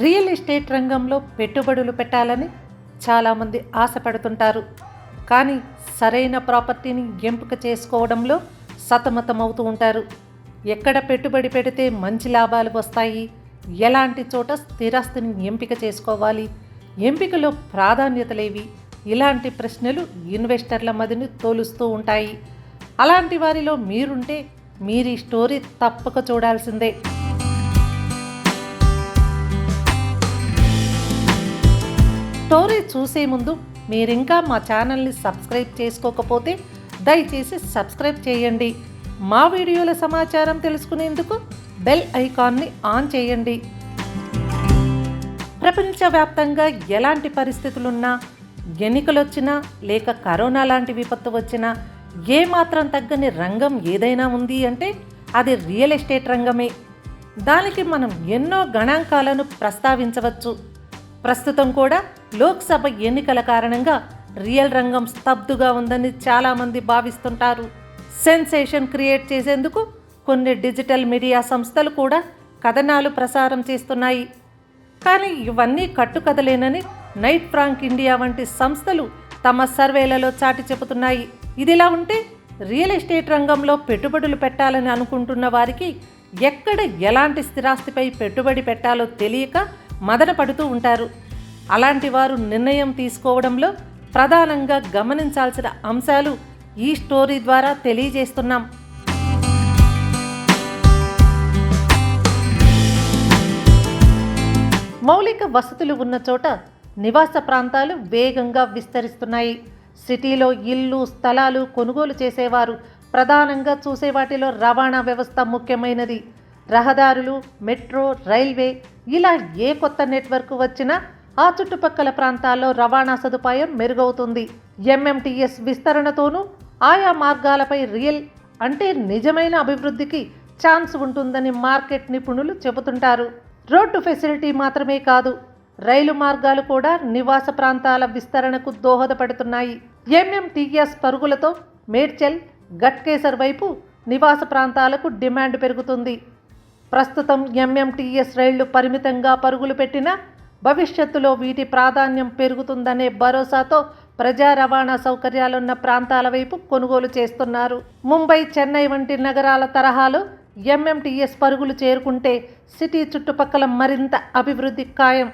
Real estate రంగంలో పెట్టుబడులు పెట్టాలని చాలామంది ఆశపడుతుంటారు. కానీ సరైన ప్రాపర్టీని ఎంపిక చేసుకోవడంలో సతమతమవుతూ ఉంటారు. ఎక్కడ పెట్టుబడి పెడితే మంచి లాభాలు వస్తాయి ఎలాంటి చోట స్థిరాస్తిని ఎంపిక చేసుకోవాలి ఎంపికలో ప్రాధాన్యతలేవి ఇలాంటి ప్రశ్నలు ఇన్వెస్టర్ల మదిని తోలుస్తూ ఉంటాయి. అలాంటి వారిలో మీరుంటే మీరు ఈ స్టోరీ తప్పక చూడాల్సిందే. స్టోరీ చూసే ముందు మీరింకా మా ఛానల్ని సబ్స్క్రైబ్ చేసుకోకపోతే దయచేసి సబ్స్క్రైబ్ చేయండి. మా వీడియోల సమాచారం తెలుసుకునేందుకు బెల్ ఐకాన్ని ఆన్ చేయండి. ప్రపంచవ్యాప్తంగా ఎలాంటి పరిస్థితులున్నా ఎన్నికలు వచ్చినా లేక కరోనా లాంటి విపత్తు వచ్చినా ఏమాత్రం తగ్గని రంగం ఏదైనా ఉంది అంటే అది రియల్ ఎస్టేట్ రంగమే. దానికి మనం ఎన్నో గణాంకాలను ప్రస్తావించవచ్చు. ప్రస్తుతం కూడా లోక్సభ ఎన్నికల కారణంగా రియల్ రంగం స్తబ్దుగా ఉందని చాలామంది భావిస్తుంటారు. సెన్సేషన్ క్రియేట్ చేసేందుకు కొన్ని డిజిటల్ మీడియా సంస్థలు కూడా కథనాలు ప్రసారం చేస్తున్నాయి. కానీ ఇవన్నీ కట్టుకథలేనని నైట్ ఫ్రాంక్ ఇండియా వంటి సంస్థలు తమ సర్వేలలో చాటి చెబుతున్నాయి. ఇదిలా ఉంటే రియల్ ఎస్టేట్ రంగంలో పెట్టుబడులు పెట్టాలని అనుకుంటున్న వారికి ఎక్కడ ఎలాంటి స్థిరాస్తిపై పెట్టుబడి పెట్టాలో తెలియక మదన పడుతూ ఉంటారు. అలాంటి వారు నిర్ణయం తీసుకోవడంలో ప్రధానంగా గమనించాల్సిన అంశాలు ఈ స్టోరీ ద్వారా తెలియజేస్తున్నాం. మౌలిక వసతులు ఉన్న చోట నివాస ప్రాంతాలు వేగంగా విస్తరిస్తున్నాయి. సిటీలో ఇల్లు స్థలాలు కొనుగోలు చేసేవారు ప్రధానంగా చూసే వాటిలో రవాణా వ్యవస్థ ముఖ్యమైనది. రహదారులు మెట్రో రైల్వే ఇలా ఏ కొత్త నెట్వర్క్ వచ్చినా ఆ చుట్టుపక్కల ప్రాంతాల్లో రవాణా సదుపాయం మెరుగవుతుంది. ఎంఎంటీఎస్ విస్తరణతోనూ ఆయా మార్గాలపై రియల్ అంటే నిజమైన అభివృద్ధికి ఛాన్స్ ఉంటుందని మార్కెట్ నిపుణులు చెబుతుంటారు. రోడ్డు ఫెసిలిటీ మాత్రమే కాదు రైలు మార్గాలు కూడా నివాస ప్రాంతాల విస్తరణకు దోహదపడుతున్నాయి. ఎంఎంటీఎస్ పరుగులతో మేడ్చల్ గట్కేసర్ వైపు నివాస ప్రాంతాలకు డిమాండ్ పెరుగుతుంది. ప్రస్తుతం ఎంఎంటీఎస్ రైళ్ళు పరిమితంగా పరుగులు పెట్టినా భవిష్యత్తులో వీటి ప్రాధాన్యం పెరుగుతుందనే భరోసాతో ప్రజా రవాణా సౌకర్యాలున్న ప్రాంతాల వైపు కొనుగోలు చేస్తున్నారు. ముంబై చెన్నై వంటి నగరాల తరహాలో ఎంఎంటీఎస్ పరుగులు చేరుకుంటే సిటీ చుట్టుపక్కల మరింత అభివృద్ధి ఖాయం.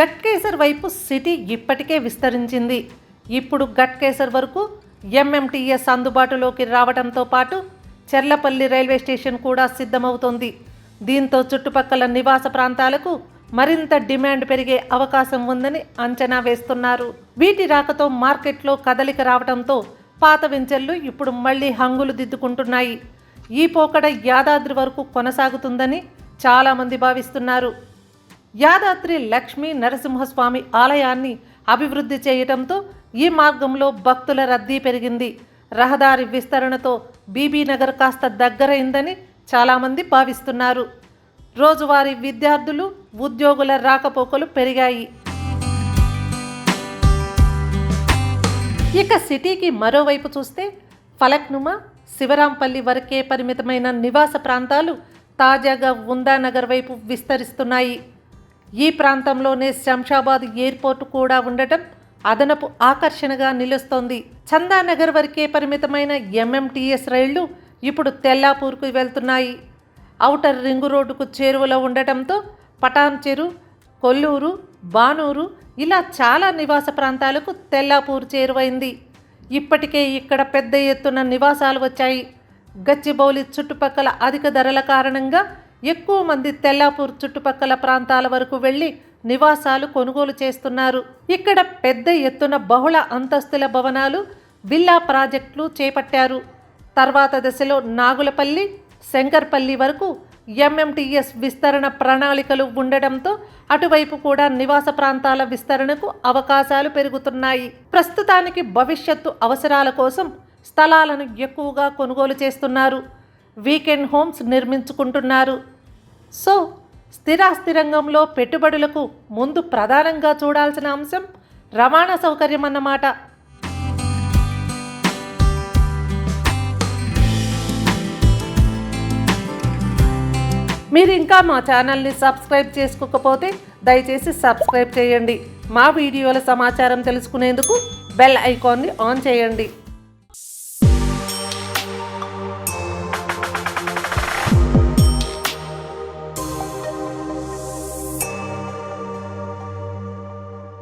గట్కేసర్ వైపు సిటీ ఇప్పటికే విస్తరించింది. ఇప్పుడు గట్కేసర్ వరకు ఎంఎంటీఎస్ అందుబాటులోకి రావడంతో పాటు చెర్లపల్లి రైల్వే స్టేషన్ కూడా సిద్ధమవుతోంది. దీంతో చుట్టుపక్కల నివాస ప్రాంతాలకు మరింత డిమాండ్ పెరిగే అవకాశం ఉందని అంచనా వేస్తున్నారు. వీటి రాకతో మార్కెట్లో కదలిక రావడంతో పాత వెంచర్లు ఇప్పుడు మళ్ళీ హంగులు దిద్దుకుంటున్నాయి. ఈ పోకడ యాదాద్రి వరకు కొనసాగుతుందని చాలామంది భావిస్తున్నారు. యాదాద్రి లక్ష్మీ నరసింహస్వామి ఆలయాన్ని అభివృద్ధి చేయటంతో ఈ మార్గంలో భక్తుల రద్దీ పెరిగింది. రహదారి విస్తరణతో బీబీ నగర్ కాస్త దగ్గరైందని చాలామంది భావిస్తున్నారు. రోజువారీ విద్యార్థులు ఉద్యోగుల రాకపోకలు పెరిగాయి. ఇక సిటీకి మరోవైపు చూస్తే ఫలక్నుమా శివరాంపల్లి వరకే పరిమితమైన నివాస ప్రాంతాలు తాజాగా ఉందానగర్ వైపు విస్తరిస్తున్నాయి. ఈ ప్రాంతంలోనే శంషాబాద్ ఎయిర్పోర్ట్ కూడా ఉండటం అదనపు ఆకర్షణగా నిలుస్తోంది. చందానగర్ వరకే పరిమితమైన ఎంఎంటీఎస్ రైళ్ళు ఇప్పుడు తెల్లాపూర్కు వెళ్తున్నాయి. ఔటర్ రింగు రోడ్డుకు చేరువలో ఉండటంతో పటాన్చెరు కొల్లూరు బానూరు ఇలా చాలా నివాస ప్రాంతాలకు తెల్లాపూర్ చేరువైంది. ఇప్పటికే ఇక్కడ పెద్ద ఎత్తున నివాసాలు వచ్చాయి. గచ్చిబౌలి చుట్టుపక్కల అధిక ధరల కారణంగా ఎక్కువ మంది తెల్లాపూర్ చుట్టుపక్కల ప్రాంతాల వరకు వెళ్ళి నివాసాలు కొనుగోలు చేస్తున్నారు. ఇక్కడ పెద్ద ఎత్తున బహుళ అంతస్తుల భవనాలు విల్లా ప్రాజెక్టులు చేపట్టారు. తర్వాత దశలో నాగులపల్లి శంకర్పల్లి వరకు ఎంఎంటీఎస్ విస్తరణ ప్రణాళికలు ఉండడంతో అటువైపు కూడా నివాస ప్రాంతాల విస్తరణకు అవకాశాలు పెరుగుతున్నాయి. ప్రస్తుతానికి భవిష్యత్తు అవసరాల కోసం స్థలాలను ఎక్కువగా కొనుగోలు చేస్తున్నారు. Weekend homes నిర్మించుకుంటున్నారు. సో స్థిరాస్తి రంగంలో పెట్టుబడులకు ముందు ప్రధానంగా చూడాల్సిన అంశం రవాణా సౌకర్యం అన్నమాట మీరు ఇంకా మా ఛానల్ని సబ్స్క్రైబ్ చేసుకోకపోతే దయచేసి సబ్స్క్రైబ్ చేయండి. మా వీడియోల సమాచారం తెలుసుకునేందుకు బెల్ ఐకాన్ని ఆన్ చేయండి.